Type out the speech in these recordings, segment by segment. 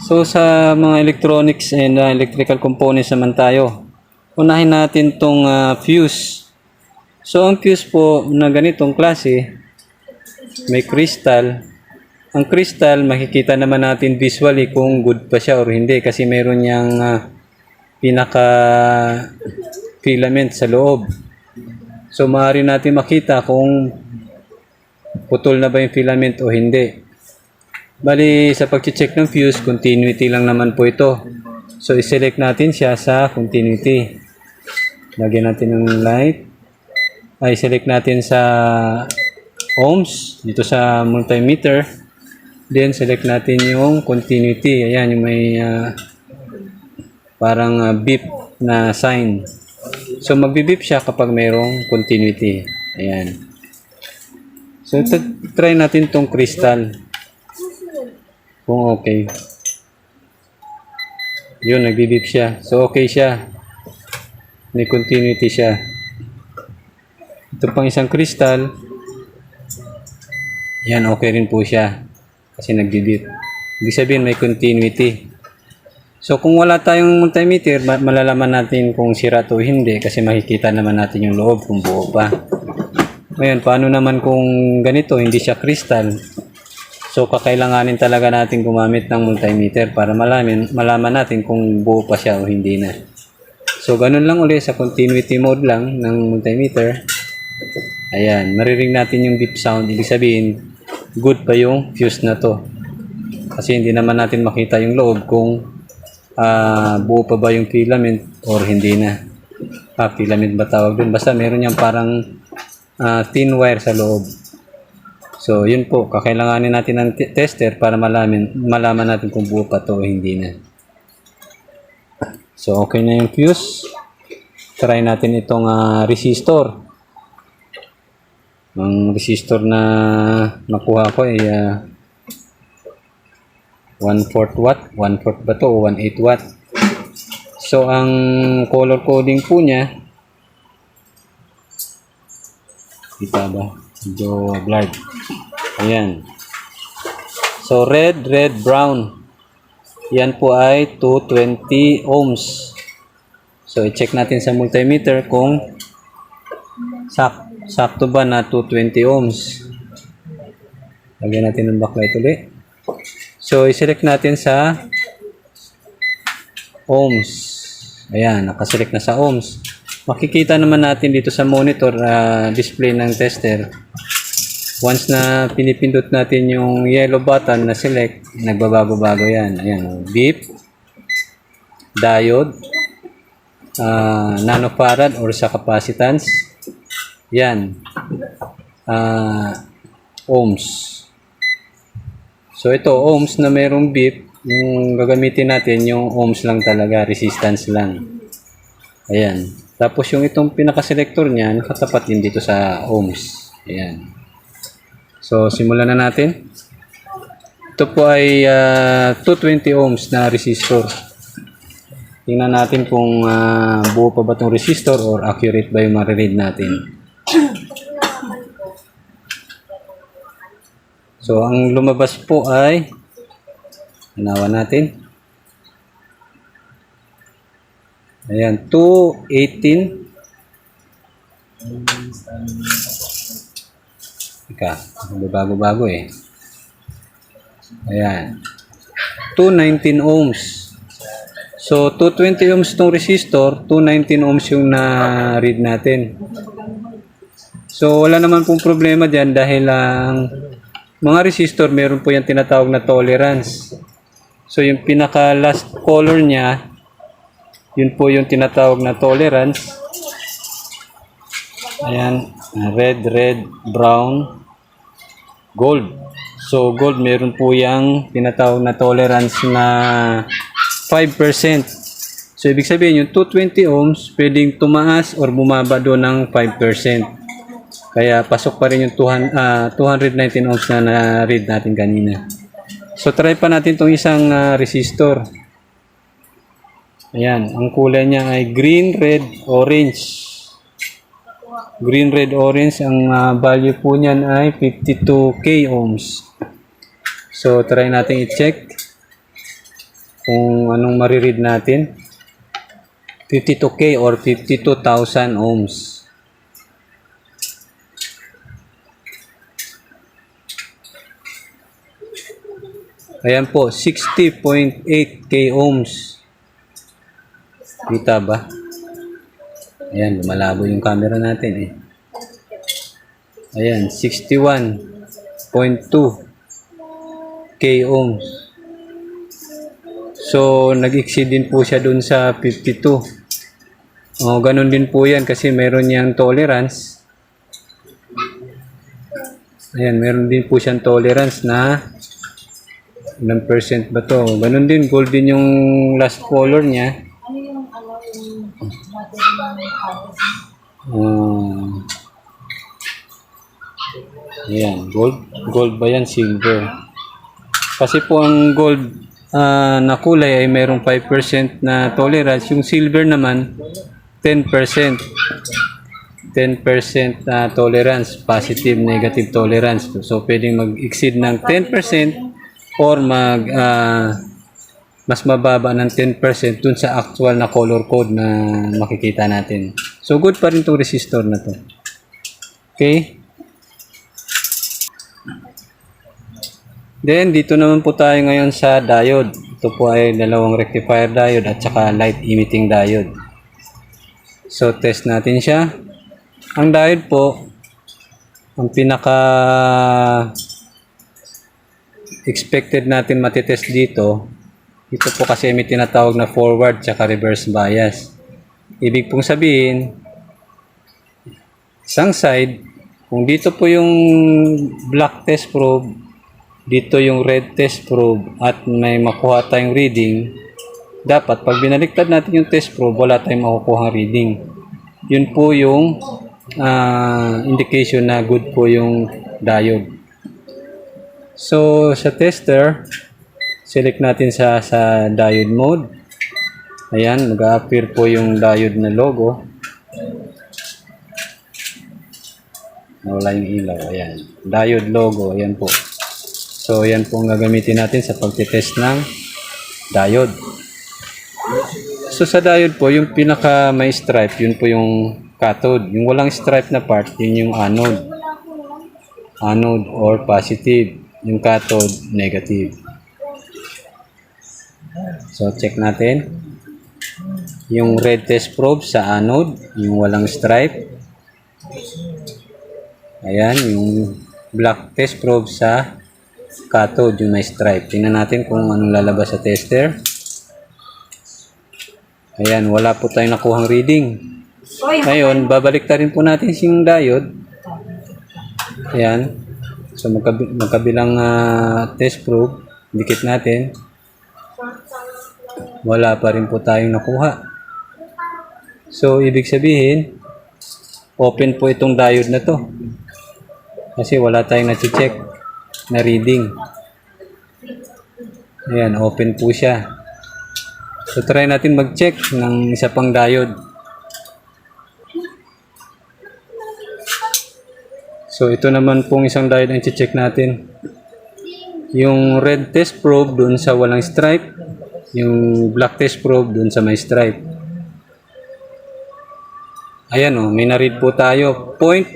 So sa mga electronics and uh, electrical components naman tayo. Unahin natin tong uh, fuse. So ang fuse po na ganitong klase, may crystal. Ang crystal, makikita naman natin visually kung good pa siya or hindi kasi meron niyang uh, pinaka filament sa loob. So maaari natin makita kung putol na ba yung filament o hindi. Bali, sa pag-check ng fuse, continuity lang naman po ito. So, i-select natin siya sa continuity. Lagyan natin ng light. Ay, select natin sa ohms, dito sa multimeter. Then, select natin yung continuity. Ayan, yung may ah, parang ah, beep na sign. So, magbi-beep siya kapag mayroong continuity. Ayan. So, try natin tong crystal. Kung okay. Yun, nagbibip siya. So, okay siya. May continuity siya. Ito pang isang crystal. Yan, okay rin po siya. Kasi nagbibip. Ibig sabihin, may continuity. So, kung wala tayong multimeter, ma- malalaman natin kung sira to hindi kasi makikita naman natin yung loob kung buo pa. Ngayon, paano naman kung ganito, hindi siya crystal? So, kakailanganin talaga natin gumamit ng multimeter para malaman, malaman natin kung buo pa siya o hindi na. So, ganun lang ulit sa continuity mode lang ng multimeter. Ayan, mariring natin yung beep sound. Ibig sabihin, good pa yung fuse na to. Kasi hindi naman natin makita yung loob kung ah, buo pa ba yung filament or hindi na. Ah, filament ba tawag dun? Basta meron yung parang ah, thin wire sa loob. So, yun po, kakailanganin natin ng tester para malaman, malaman natin kung buo pa to o hindi na. So, okay na yung fuse. Try natin itong ah, resistor. Ang resistor na nakuha ko ay ah, 1/4 watt. 1/4 ba to o 1/8 watt? So, ang color coding po niya, kita ba? Medyo blurred. Ayan. So, red, red, brown. Yan po ay 220 ohms. So, i-check natin sa multimeter kung sak sakto ba na 220 ohms. Lagyan natin ng backlight ulit. So, i-select natin sa ohms. Ayan, nakaselect na sa ohms. Makikita naman natin dito sa monitor ah, display ng tester. Once na pinipindot natin yung yellow button na select, nagbabago-bago yan. Ayan, beep, diode, ah, nanofarad or sa capacitance. Yan. Ah, ohms. So ito, ohms na mayroong beep, yung gagamitin natin yung ohms lang talaga, resistance lang. Ayan. Tapos yung itong pinaka-selector niya, nakatapat din dito sa ohms. Ayan. So, simulan na natin. Ito po ay ah, 220 ohms na resistor. Tingnan natin kung ah, buo pa ba itong resistor or accurate ba yung mariread natin. So, ang lumabas po ay Hanawan natin. Ayan, 218. Ika, bago-bago eh. Ayan. 219 ohms. So, 220 ohms itong resistor, 219 ohms yung na-read natin. So, wala naman pong problema dyan dahil ang mga resistor, meron po yung tinatawag na tolerance. So, yung pinaka last color niya, yun po yung tinatawag na tolerance. Ayan, red, red, brown, gold. So, gold meron po yung tinatawag na tolerance na 5%. So, ibig sabihin yung 220 ohms, pwedeng tumaas or bumaba doon ng 5%. Kaya pasok pa rin yung 200, ah, 219 ohms na na-read natin kanina. So, try pa natin itong isang ah, resistor. Ayan, ang kulay niya ay green, red, orange. Green, red, orange. Ang ah, value po niyan ay 52k ohms. So, try natin i-check. kung anong mariread natin. 52K or 52,000 ohms. Ayan po, 60.8K ohms. Kita ba? Ayan, lumalabo yung camera natin eh. Ayan, 61.2K ohms. So, nag-exceed din po siya dun sa 52. O, ganun din po yan kasi meron niyang tolerance. Ayan, meron din po siyang tolerance na ilang percent ba to? Ganun din, gold din yung last color niya. Ano yung ano yung battery ng harvest? Um, ayan, gold. Gold ba yan? Silver. Kasi po ang gold ah, na kulay ay merong 5% na tolerance. Yung silver naman, 10%. 10% na tolerance, positive, negative tolerance. So, pwedeng mag-exceed ng 10% or mag ah, mas mababa ng 10% dun sa actual na color code na makikita natin. So, good pa rin itong resistor na to. Okay? Then, dito naman po tayo ngayon sa diode. Ito po ay dalawang rectifier diode at saka light emitting diode. So, test natin siya. Ang diode po, ang pinaka expected natin matitest dito, ito po kasi may tinatawag na forward tsaka reverse bias. Ibig pong sabihin, isang side, kung dito po yung black test probe, dito yung red test probe at may makuha tayong reading, dapat pag binaliktad natin yung test probe, wala tayong makukuha reading. Yun po yung ah, indication na good po yung diode. So, sa tester, select natin sa, sa diode mode. Ayan, mag-appear po yung diode na logo. Nawala yung ilaw. Ayan. Diode logo. Ayan po. So, ayan po ang gagamitin natin sa pagtitest ng diode. So, sa diode po, yung pinaka may stripe, yun po yung cathode. Yung walang stripe na part, yun yung anode. Anode or positive. Yung cathode, negative. So, check natin. Yung red test probe sa anode, yung walang stripe. Ayan, yung black test probe sa cathode, yung may stripe. Tingnan natin kung anong lalabas sa tester. Ayan, wala po tayong nakuhang reading. Ngayon, babalik rin po natin yung diode. Ayan. So, magkabi- magkabilang ah, test probe, dikit natin. Wala pa rin po tayong nakuha. So, ibig sabihin, open po itong diode na to. Kasi wala tayong na-check na reading. Ayan, open po siya. So, try natin mag-check ng isa pang diode. So, ito naman pong isang diode ang check natin. Yung red test probe dun sa walang stripe. Yung black test probe dun sa may stripe. Ayan o, may na-read po tayo. Point,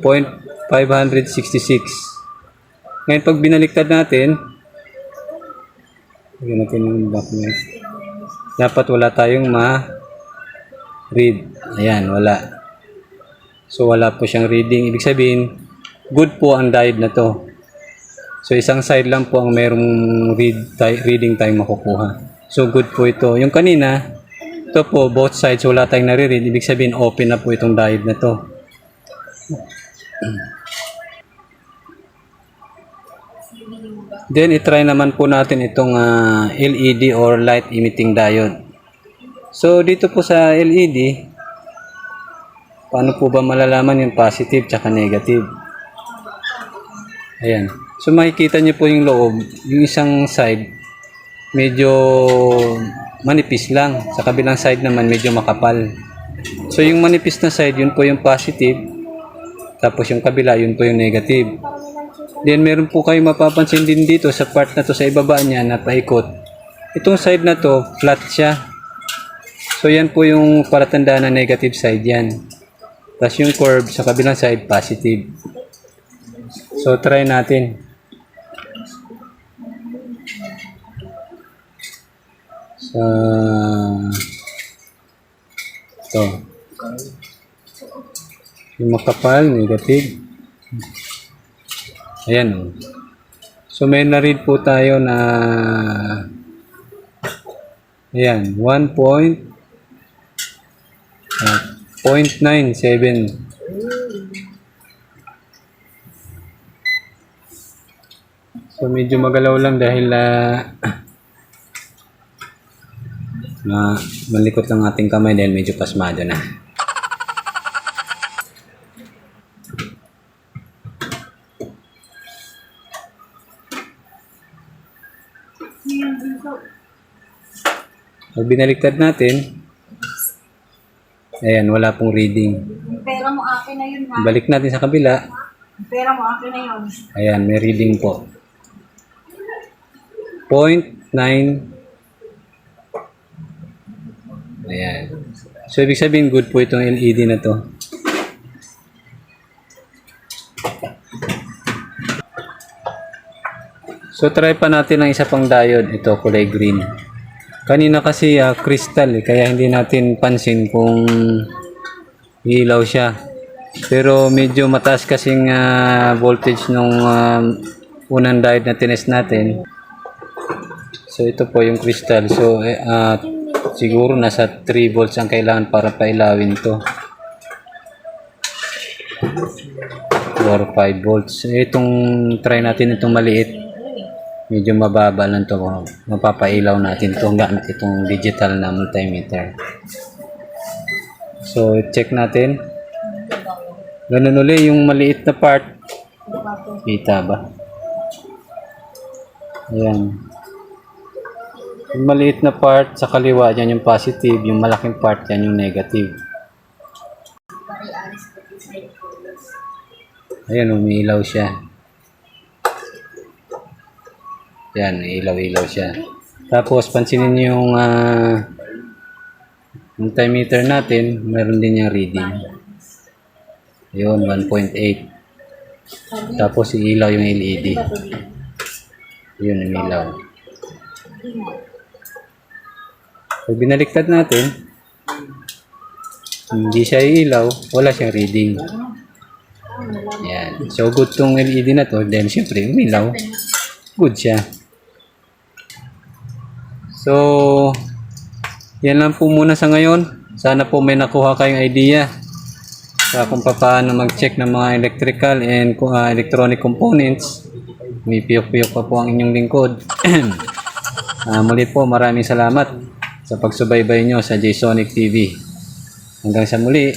point 566. Ngayon, pag binaliktad natin, lagyan natin yung document. Dapat wala tayong ma-read. Ayan, wala. So wala po siyang reading. Ibig sabihin, good po ang diode na to. So isang side lang po ang merong read reading tayong makukuha. So good po ito. Yung kanina, ito po, both sides wala tayong nare-read. Ibig sabihin, open na po itong diode na to. Then, itry naman po natin itong ah, LED or light emitting diode. So, dito po sa LED, Paano po ba malalaman yung positive tsaka negative? Ayan. So makikita niyo po yung loob, yung isang side medyo manipis lang. Sa kabilang side naman medyo makapal. So yung manipis na side, yun po yung positive. Tapos yung kabila, yun po yung negative. Then meron po kayo mapapansin din dito sa part na to sa ibaba niya na paikot. Itong side na to, flat siya. So yan po yung palatandaan na negative side yan. Tapos yung curve sa kabilang side, positive. So try natin. Sa ito. Yung makapal, negative. Ayan o. So may na-read po tayo na Ayan, 1 point ah, 0.97 So medyo magalaw lang dahil ah, na malikot lang ating kamay dahil medyo pasmado na. Pag binaliktad natin, ayan, wala pong reading. Pera mo akin na yun ha. Balik natin sa kabila, pera mo akin na yun. ayan, may reading po. 0.9 Ayan. So, ibig sabihin, good po itong LED na to. So, try pa natin ang isa pang diode. Ito, kulay green. Kanina kasi ah, crystal eh, kaya hindi natin pansin kung ilaw siya. Pero medyo mataas kasing ah, voltage nung ah, unang diode na tinest natin. So, ito po yung crystal. So, ah, siguro nasa 3 volts ang kailangan para pailawin to. Or 5 volts. Eh, Itong try natin itong maliit. Medyo mababa lang to. Mapapailaw natin to gamit itong digital na multimeter. So, check natin. Ganun uli yung maliit na part. Kita ba? Ayan. Yung maliit na part sa kaliwa, yan yung positive. Yung malaking part, yan yung negative. Ayan, umiilaw siya. Yan, ilaw-ilaw siya. Tapos, pansinin niyo yung ah, multimeter natin, meron din yung reading. Yun, 1.8. Tapos, iilaw yung LED. Yun, umiilaw. Pag binaliktad natin, hindi siya iilaw, wala siyang reading. Yan. So, good tong LED na to. Then, syempre, umilaw. Good siya. So, yan lang po muna sa ngayon. Sana po may nakuha kayong idea sa kung paano mag-check ng mga electrical and uh, electronic components. May piyok-piyok pa po ang inyong lingkod. Ah, muli po, maraming salamat sa pagsubaybay nyo sa JSonic TV. Hanggang sa muli,